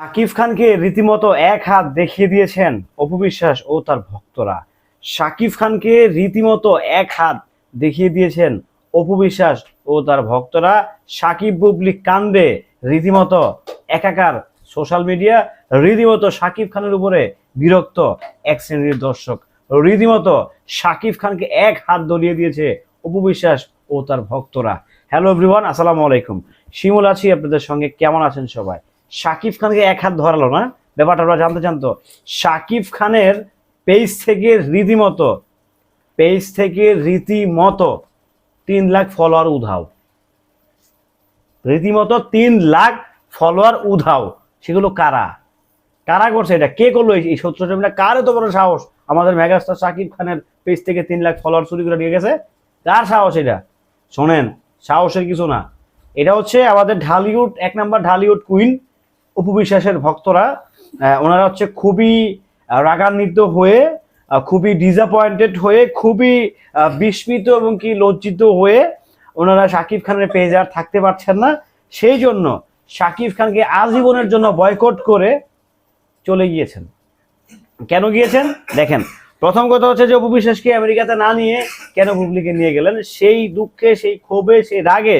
শাকিব খানকে রীতিমতো এক হাত দেখিয়ে দিয়েছেন অপু বিশ্বাস ও তার ভক্তরা। শাকিব খানকে রীতিমতো এক হাত দেখিয়ে দিয়েছেন অপু বিশ্বাস ও তার ভক্তরা। সাকিব বুবলি কান্দে রীতিমতো একাকার সোশ্যাল মিডিয়া, রীতিমতো শাকিব খানের উপরে বিরক্ত এক শ্রেণির দর্শক। রীতিমতো শাকিব খানকে এক হাত দলিয়ে দিয়েছে অপু বিশ্বাস ও তার ভক্তরা। হ্যালো এভরিওয়ান, আসসালামু আলাইকুম। শিমুল আছি, আপনাদের সঙ্গে। কেমন আছেন সবাই? শাকিব খানকে এক হাত ধরালো না? ব্যাপারটা আমরা জানতে জানতো শাকিব খানের পেজ থেকে রীতিমতো পেজ থেকে রীতিমতো তিন লাখ ফলোয়ার উধাও। রীতিমতো তিন লাখ ফলোয়ার উধাও। সেগুলো কারা? কারা করছে এটা? কে করল এই- সত্য জমিটা কার এত বড় সাহস? আমাদের মেগাস্টার শাকিব খানের পেজ থেকে তিন লাখ ফলোয়ার চুরি করে নিয়ে গেছে? কার সাহস এটা? শোনেন, সাহসের কিছু না। এটা হচ্ছে আমাদের ঢালিউড, এক নাম্বার ঢালিউড কুইন। উপবিশ্বাসের ভক্তরা ওনারা হচ্ছে খুবই রাগান্বিত হয়ে খুবই ডিসঅ্যাপয়েন্টেড হয়ে, খুবই বিস্মিত এবং কি লজ্জিত হয়ে ওনারা শাকিব খানের পেজে আর থাকতে পারছেন না। সেই জন্য শাকিব খানকে আজীবনের জন্য বয়কট করে চলে গিয়েছেন। কেন গিয়েছেন? দেখেন, প্রথম কথা হচ্ছে যে উপবিশ্বাসকে আমেরিকাতে না নিয়ে কেন বুবলিকে নিয়ে গেলেন? সেই দুঃখে, সেই ক্ষোভে, সেই রাগে,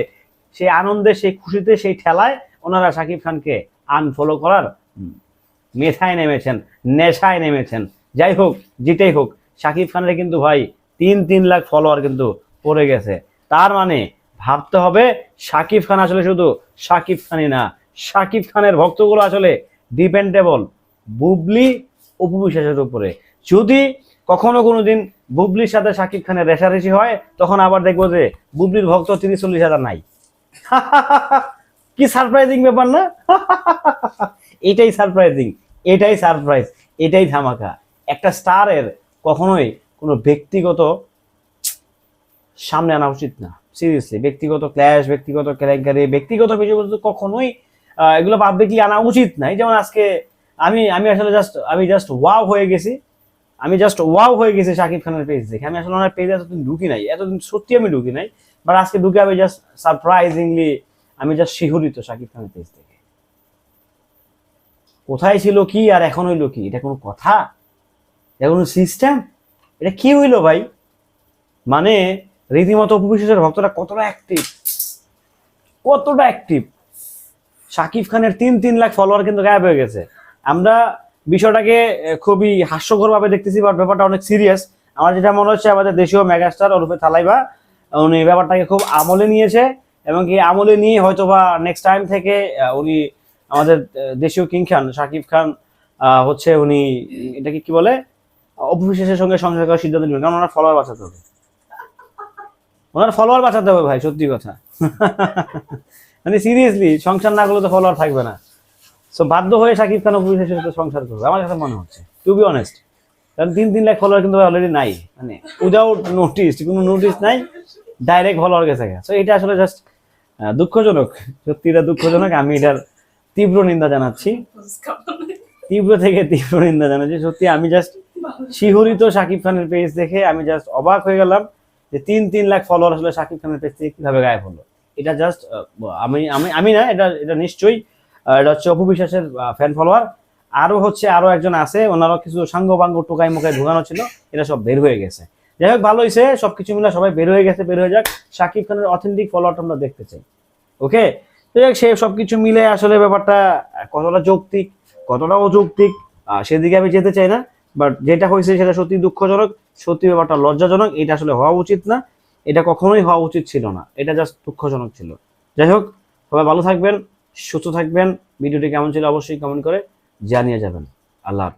সেই আনন্দে, সেই খুশিতে, সেই ঠেলায় ওনারা শাকিব খানকে আনফলো করার মেথায় নেমেছেন, নেশায় নেমেছেন। যাই হোক, যেটাই হোক শাকিব খানের কিন্তু ভাই তিন তিন লাখ ফলোয়ার কিন্তু পড়ে গেছে। তার মানে ভাবতে হবে শাকিব খান আসলে শুধু শাকিব খানই না শাকিব খানের ভক্তগুলো আসলে ডিপেন্ডেবল বুবলি উপবিশ্বাসের উপরে। যদি কখনো কোনো দিন বুবলির সাথে শাকিব খানের রেশারেশি হয়, তখন আবার দেখব যে বুবলির ভক্ত তিরিশ, চল্লিশ হাজার নাই। কি সারপ্রাইজিং ব্যাপার না? এটাই সারপ্রাইজিং এটাই সারপ্রাইজ এটাই ধামাকা। একটা স্টারের কখনোই কোনো ব্যক্তিগত সামনে আনা উচিত না সিরিয়াসলি ব্যক্তিগত ক্ল্যাশ ব্যক্তিগত কেলেঙ্কারি, ব্যক্তিগত বিষয়গুলো তো কখনোই এগুলো পাবলিকলি আনা উচিত নাই। যেমন আজকে আমি আমি আসলে জাস্ট আমি জাস্ট ওয়াও হয়ে গেছি। আমি জাস্ট ওয়াও হয়ে গেছি শাকিব খানের পেজ দেখে। আমি আসলে ওনার পেজে এতদিন ঢুকি নাই। এতদিন সত্যি আমি ঢুকি নাই। বাট আজকে ঢুকে আমি জাস্ট সারপ্রাইজিংলি আমি জাস্ট শিহরিত শাকিব খানের পেজ থেকে কোথায় ছিল কি আর এখন হইল কি? এটা কোনো কথা? এটা কোনো সিস্টেম এটা কি হইল ভাই? মানে রীতিমতো উপবিশ্বাসের ভক্তরা কতটা অ্যাক্টিভ কতটা অ্যাক্টিভ শাকিব খানের তিন তিন লাখ ফলোয়ার কিন্তু গায়েব হয়ে গেছে। আমরা বিষয়টাকে খুবই হাস্যকরভাবে দেখতেছি বাট ব্যাপারটা অনেক সিরিয়াস আমার যেটা মনে হচ্ছে, আমাদের দেশীয় মেগাস্টার ওরফে থালাইবা, উনি ব্যাপারটাকে খুব আমলে নিয়েছে। এবং কি আমলে নিয়ে হয়তো বা নেক্সট টাইম থেকে উনি আমাদের দেশীয় কিং খান শাকিব খান হচ্ছে উনি এটাকে কি বলে? অপবিশ্বাসের সঙ্গে সংসার করার সিদ্ধান্ত নেবেন, কারণ ওনার ফলোয়ার বাঁচাতে হবে। ওনার ফলোয়ার বাঁচাতে হবে ভাই, সত্যি কথা। মানে সিরিয়াসলি সংসার না করলে তো ফলোয়ার থাকবে না। সো বাধ্য হয়ে শাকিব খান অপবিশ্বাসের সাথে সংসার করবে, আমার কাছে মনে হচ্ছে টু বি অনেস্ট কারণ তিন তিন লাখ ফলোয়ার কিন্তু অলরেডি নাই মানে উইদাউট নোটিস কোনো নোটিস নাই ডাইরেক্ট ফলোয়ার গেছে সো এটা আসলে জাস্ট দুঃখজনক, সত্যি এটা দুঃখজনক। আমি এটার তীব্র নিন্দা জানাচ্ছি। তীব্র থেকে তীব্র নিন্দা জানাচ্ছি। সত্যি, আমি জাস্ট শিহরিত শাকিব খানের পেজ দেখে আমি জাস্ট অবাক হয়ে গেলাম যে তিন তিন লাখ ফলোয়ার আসলে শাকিব খানের পেজ থেকে কীভাবে গায়েব হলো। এটা জাস্ট আমি আমি আমি না, এটা এটা নিশ্চয়ই এটা হচ্ছে অপু বিশ্বাসের ফ্যান ফলোয়ার আরও হচ্ছে আরও একজন আছে, ওনারও কিছু সাঙ্গ বাঙ্গ টোকাই মোকাই ঢুকানো ছিল, এটা সব বের হয়ে গেছে। যাই হোক ভালো হয়েছে সবকিছু মিলে সবাই বের হয়ে গেছে বের হয়ে যাক। শাকিব খানের অথেন্টিক ফলোয়ারটা আমরা দেখতে চাই ওকে তো হোক, সে সবকিছু মিলে আসলে ব্যাপারটা কতটা যৌক্তিক কতটা অযৌক্তিক সেদিকে আমি যেতে চাই না। বাট যেটা হয়েছে সেটা সত্যি দুঃখজনক সত্যি ব্যাপারটা লজ্জাজনক এটা আসলে হওয়া উচিত না। এটা কখনোই হওয়া উচিত ছিল না এটা জাস্ট দুঃখজনক ছিল। যাই হোক সবাই ভালো থাকবেন সুস্থ থাকবেন। ভিডিওটি কেমন ছিল অবশ্যই কমেন্ট করে জানিয়ে যাবেন। আল্লাহ।